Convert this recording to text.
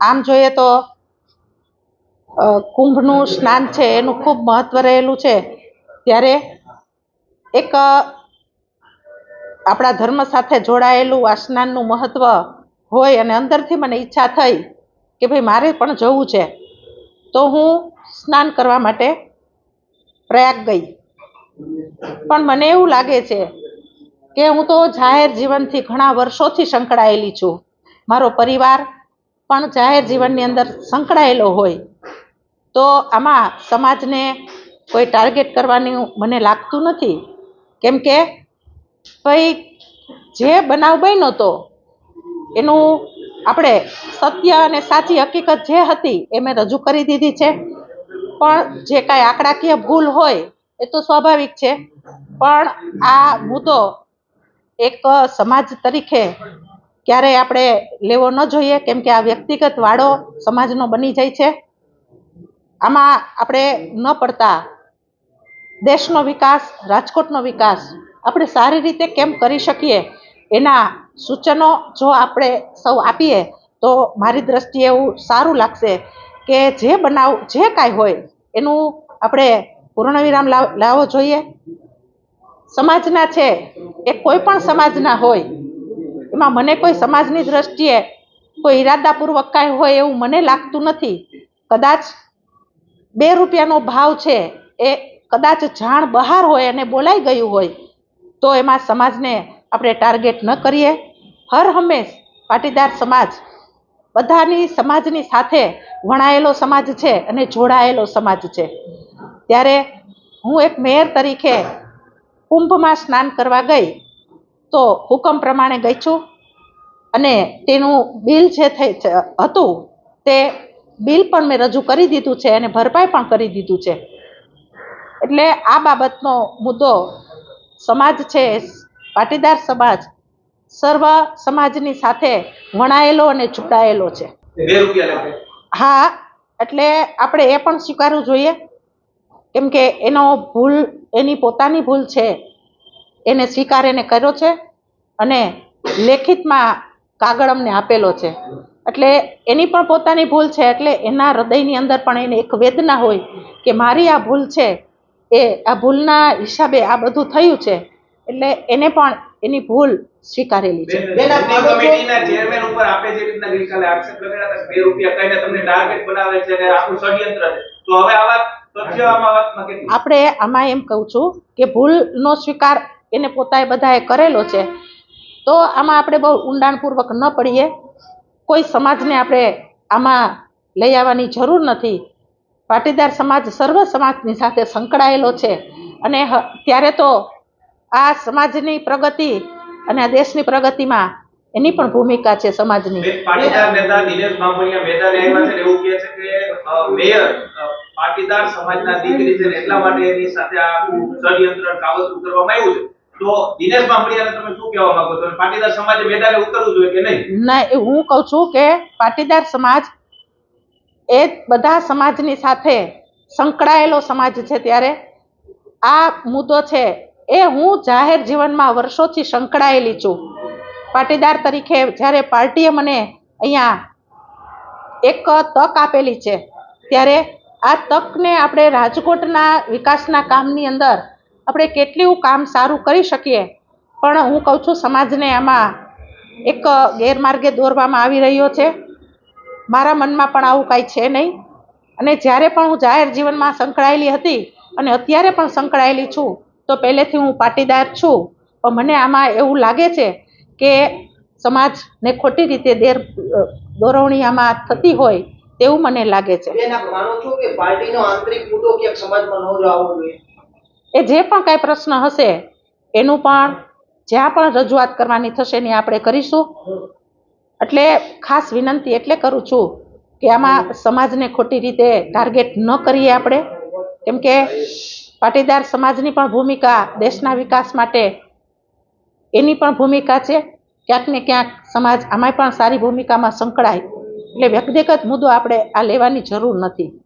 આમ જોઈએ તો કુંભનું સ્નાન છે, એનું ખૂબ મહત્ત્વ રહેલું છે. ત્યારે એક આપણા ધર્મ સાથે જોડાયેલું આ સ્નાનનું મહત્ત્વ હોય અને અંદરથી મને ઈચ્છા થઈ કે ભાઈ મારે પણ જવું છે. તો હું સ્નાન કરવા માટે પ્રયાગ ગઈ. પણ મને એવું લાગે છે કે હું તો જાહેર જીવનથી ઘણા વર્ષોથી સંકળાયેલી છું. મારો પરિવાર પણ જાહેર જીવનની અંદર સંકળાયેલો હોય, તો આમાં સમાજને કોઈ ટાર્ગેટ કરવાનું મને લાગતું નથી. કેમ કે ભાઈ જે બનાવ બન્યો હતો એનું આપણે સત્ય અને સાચી હકીકત જે હતી એ મેં રજૂ કરી દીધી છે. પણ જે કાંઈ આંકડાકીય ભૂલ હોય એ તો સ્વાભાવિક છે. પણ આ મુદ્દો એક સમાજ તરીકે ક્યારેય આપણે લેવો ન જોઈએ, કેમ કે આ વ્યક્તિગત વાડો સમાજનો બની જાય છે. આમાં આપણે ન પડતા. દેશનો વિકાસ, રાજકોટનો વિકાસ, આપણે સારી રીતે કેમ કરી શકીએ? એના સૂચનો જો આપણે સૌ આપીએ, તો મારી દ્રષ્ટિએ એવું સારું લાગશે કે જે બનાવ, જે કાંઈ હોય, એનું આપણે પૂર્ણવિરામ લાવ, લાવવો જોઈએ. સમાજના છે, એ કોઈ પણ સમાજના હોય એમાં મને કોઈ સમાજની દ્રષ્ટિએ કોઈ ઈરાદાપૂર્વક કાંઈ હોય એવું મને લાગતું નથી. કદાચ બે રૂપિયાનો ભાવ છે એ કદાચ જાણ બહાર હોય અને બોલાઈ ગયું હોય, તો એમાં સમાજને આપણે ટાર્ગેટ ન કરીએ. હર હંમેશ પાટીદાર સમાજ, બધાની સમાજની સાથે વણાયેલો સમાજ છે અને જોડાયેલો સમાજ છે. ત્યારે હું એક મેયર તરીકે કુંભમાં સ્નાન કરવા ગઈ. તો હુકમ પ્રમાણે ગઈ છું અને તેનું બિલ જે થઈ હતું તે બિલ પણ મેં રજૂ કરી દીધું છે અને ભરપાઈ પણ કરી દીધું છે. એટલે આ બાબતનો મુદ્દો સમાજ છે પાટીદાર સમાજ સર્વ સમાજની સાથે વણાયેલો અને જોડાયેલો છે. હા એટલે આપણે એ પણ સ્વીકારવું જોઈએ. કેમ કે એનો ભૂલ એની પોતાની ભૂલ છે. એને સ્વીકાર એને કર્યો છે અને લેખિતમાં કાગળ અમને આપેલો છે. એટલે એની પણ પોતાની ભૂલ છે એટલે એના હૃદયની અંદર પણ એને એક વેદના હોય કે મારી આ ભૂલ છે એ આ ભૂલના હિસાબે આ બધું થયું છે એટલે એને પણ એની ભૂલ સ્વીકારેલી છે. કમિટીના ચેરમેન ઉપર આપે જે રીતના ગઈકાલે આક્ષેપ લગાડ્યા હતા કે રૂપિયા કહીને તમને ટાર્ગેટ બનાવે છે અને આખું ષડયંત્ર છે. તો હવે આ વાત તથ્ય આમાં વાતમાં કેટલું? આપણે આમાં એમ કહું છું કે ભૂલનો સ્વીકાર એને પોતાએ બધાએ કરેલો છે. તો આમાં આપણે બહુ ઊંડાણપૂર્વક ન પડીએ. કોઈ સમાજને આપણે આમાં લઈ આવવાની જરૂર નથી. પાટીદાર સમાજ સર્વ સમાજની સાથે સંકળાયેલો છે. અને ત્યારે તો આ સમાજની પ્રગતિ અને આ દેશની પ્રગતિમાં એની પણ ભૂમિકા છે સમાજની. પાટીદાર સમાજના દીકરી છે એટલા માટે એની સાથે આ ષડયંત્ર કાવતરું કરવામાં આવ્યું છે. તો દિનેશ હું કહું છું કે પાટીદાર સમાજ એ બધા સમાજની સાથે સંકળાયેલો સમાજ છે ત્યારે. આ મુદ્દો છે એ હું જાહેર જીવનમાં વર્ષોથી સંકળાયેલી છું. પાટીદાર તરીકે જ્યારે પાર્ટીએ મને અહીંયા એક તક આપેલી છે, ત્યારે આ તકને આપણે રાજકોટના વિકાસના કામની અંદર આપણે કેટલું કામ સારું કરી શકીએ. પણ હું કહું છું, સમાજને આમાં એક ગેરમાર્ગે દોરવામાં આવી રહ્યો છે. મારા મનમાં પણ આવું કાંઈ છે નહીં. અને જ્યારે પણ હું જાહેર જીવનમાં સંકળાયેલી હતી અને અત્યારે પણ સંકળાયેલી છું, તો પહેલેથી હું પાટીદાર છું. પણ મને આમાં એવું લાગે છે કે સમાજને ખોટી રીતે દેર દોરવણી આમાં થતી હોય તેવું મને લાગે છે. એ જે પણ કાંઈ પ્રશ્ન હશે, એનું પણ જ્યાં પણ રજૂઆત કરવાની થશે એની આપણે કરીશું. એટલે ખાસ વિનંતી એટલે કરું છું કે આમાં સમાજને ખોટી રીતે ટાર્ગેટ ન કરીએ આપણે. કેમ કે પાટીદાર સમાજની પણ ભૂમિકા દેશના વિકાસ માટે એની પણ ભૂમિકા છે. ક્યાંક ને ક્યાંક સમાજ આમાંય પણ સારી ભૂમિકામાં સંકળાય. એટલે વ્યક્તિગત મુદ્દો આપણે આ લેવાની જરૂર નથી.